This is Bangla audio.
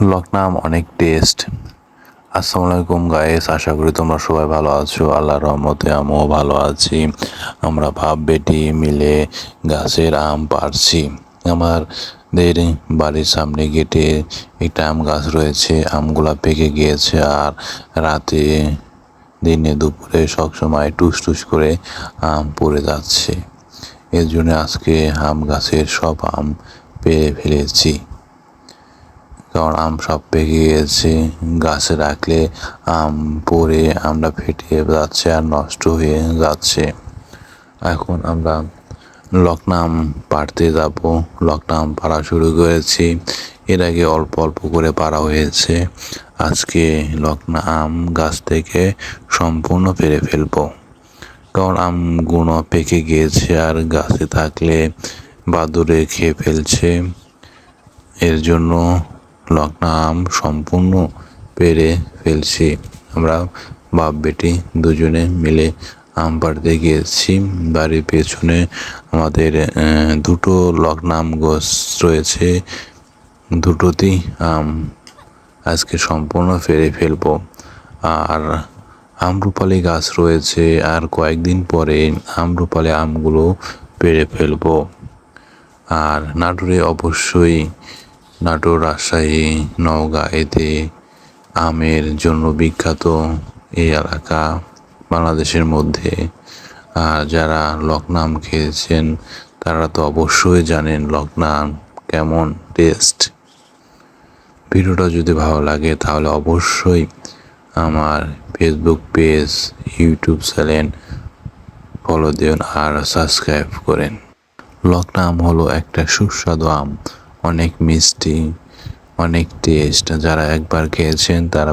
লকনাম অনেক টেস্ট আসসালামু আলাইকুম গায়েস আশা করি তোমরা সবাই ভালো আছো। আল্লাহর রহমতে আমিও ভালো আছি। আমরা ভাব বেটি মিলে গাছের আম পাড়ছি। আমাদের বাড়ির সামনে গেটে একটা আম গাছ রয়েছে। আমগুলা পেকে গিয়েছে আর রাতে দিনে দুপুরে সবসময় টুস টুস করে আম পড়ে যাচ্ছে। এর জন্য আজকে আম গাছের সব আম পেয়ে ফেলেছি। কারণ আম সব পেকে গেছে, গাছে রাখলে আম পড়ে, আমরা ফেটে যাচ্ছে আর নষ্ট হয়ে যাচ্ছে। এখন আমরা লকনাম পাড়তে যাব। লকনাম পাড়া শুরু করেছি। এর আগে অল্প অল্প করে পাড়া হয়েছে। আজকে লকনা আম গাছ থেকে সম্পূর্ণ পেরে ফেলব। কারণ আমগুলো পেকে গিয়েছে আর গাছে থাকলে বাদুরে খেয়ে ফেলছে। এর জন্য আম সম্পূর্ণ পেরে ফেলছি। আমরা বাপ বেটি দুজনে মিলে আম পাড়তে গিয়েছি। বাড়ির পেছনে আমাদের দুটো লকনা আম গাছ রয়েছে। দুটোতেই আম আজকে সম্পূর্ণ ফেরে ফেলব। আর আমরুপালি গাছ রয়েছে আর কয়েকদিন পরে আমরুপালি আমগুলো পেরে ফেলব। আর নাটোরে অবশ্যই নাটোর, রাজশাহী, নওগাঁ এতে আমের জন্য বিখ্যাত এই এলাকা বাংলাদেশের মধ্যে। আর যারা লকনাম খেয়েছেন, তারা তো অবশ্যই জানেন লকনাম কেমন টেস্ট। ভিডিওটা যদি ভালো লাগে, তাহলে অবশ্যই আমার Facebook page, YouTube channel follow দিন আর সাবস্ক্রাইব করেন। লকনা আম হলো একটা সুস্বাদু আম। অনেক মিষ্টি অনেক টেস্ট যারা একবার খেয়েছেন তারা